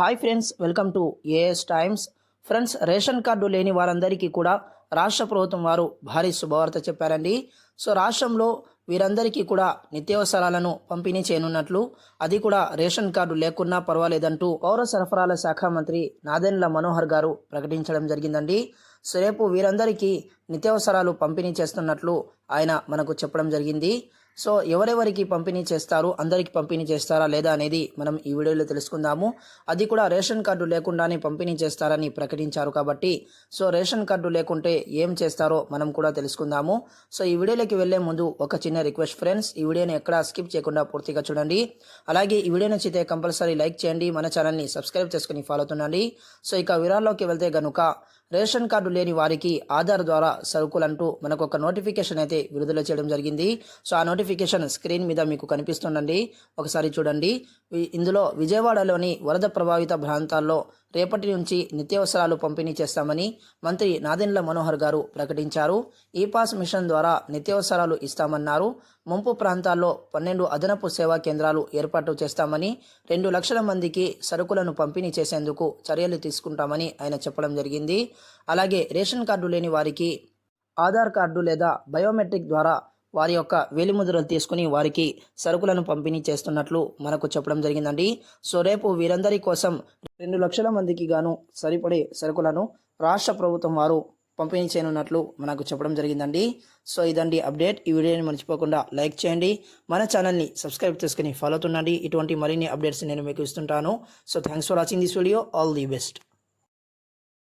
Hi friends welcome to AS times friends ration card లేని వారందరికీ కూడా రాష్ట్ర ప్రభుత్వం వారు భారీ శుభవార్త చెప్పారండి. సో రాష్ట్రంలో వీరందరికీ కూడా నిత్యావసరాలను పంపిణీ చేయనున్నట్లు అది కూడా రేషన్ కార్డు లేకున్నా పర్వాలేదంటూ పౌర సరఫరాల శాఖ మంత్రి నాదెండ్ల మనోహర్ గారు ప్రకటించడం జరిగిందండి. సో రేపు వీరందరికీ నిత్యావసరాలు పంపిణీ చేస్తున్నట్లు ఆయన మనకు చెప్పడం జరిగింది. సో ఎవరెవరికి పంపిణీ చేస్తారు అందరికి పంపిణీ చేస్తారా లేదా అనేది మనం ఈ వీడియోలో తెలుసుకుందాము. అది కూడా రేషన్ కార్డు లేకుండానే పంపిణీ చేస్తారని ప్రకటించారు కాబట్టి సో రేషన్ కార్డు లేకుంటే ఏం చేస్తారో మనం కూడా తెలుసుకుందాము. సో ఈ వీడియోలోకి వెళ్ళే ముందు ఒక చిన్న రిక్వెస్ట్ ఫ్రెండ్స్ ఈ వీడియోని ఎక్కడా స్కిప్ చేయకుండా పూర్తిగా చూడండి. అలాగే ఈ వీడియో నచ్చితే కంపల్సరీ లైక్ చేయండి మన ఛానల్ని సబ్స్క్రైబ్ చేసుకుని ఫాలో అవుతుండండి. సో ఇక వివరాల్లోకి వెళ్తే గనుక రేషన్ కార్డు లేని వారికి ఆధార్ ద్వారా సరుకులంటూ మనకు ఒక నోటిఫికేషన్ అయితే విడుదల చేయడం జరిగింది. సో ఆ నోటిఫికేషన్ స్క్రీన్ మీద మీకు కనిపిస్తుండండి ఒకసారి చూడండి. ఇందులో విజయవాడలోని వరద ప్రభావిత ప్రాంతాల్లో రేపటి నుంచి నిత్యావసరాలు పంపిణీ చేస్తామని మంత్రి నాదెండ్ల మనోహర్ గారు ప్రకటించారు. ఈ పాస్ మిషన్ ద్వారా నిత్యావసరాలు ఇస్తామన్నారు. ముంపు ప్రాంతాల్లో పన్నెండు అదనపు సేవా కేంద్రాలు ఏర్పాటు చేస్తామని రెండు లక్షల మందికి సరుకులను పంపిణీ చేసేందుకు చర్యలు తీసుకుంటామని ఆయన చెప్పడం జరిగింది. అలాగే రేషన్ కార్డు లేని వారికి ఆధార్ కార్డు లేదా బయోమెట్రిక్ ద్వారా వారి యొక్క వేలిముద్రలు తీసుకుని వారికి సరుకులను పంపిణీ చేస్తున్నట్లు మనకు చెప్పడం జరిగిందండి. సో రేపు వీరందరి కోసం రెండు లక్షల మందికి గాను సరిపడే సరుకులను రాష్ట్ర ప్రభుత్వం వారు పంపిణీ చేయనున్నట్లు మనకు చెప్పడం జరిగిందండి. సో ఇదండి అప్డేట్. ఈ వీడియోని మర్చిపోకుండా లైక్ చేయండి. మన ఛానల్ని సబ్స్క్రైబ్ చేసుకుని ఫాలో అవుతుండండి. ఇటువంటి మరిన్ని అప్డేట్స్ నేను మీకు ఇస్తుంటాను. So thanks for watching this video. All the best.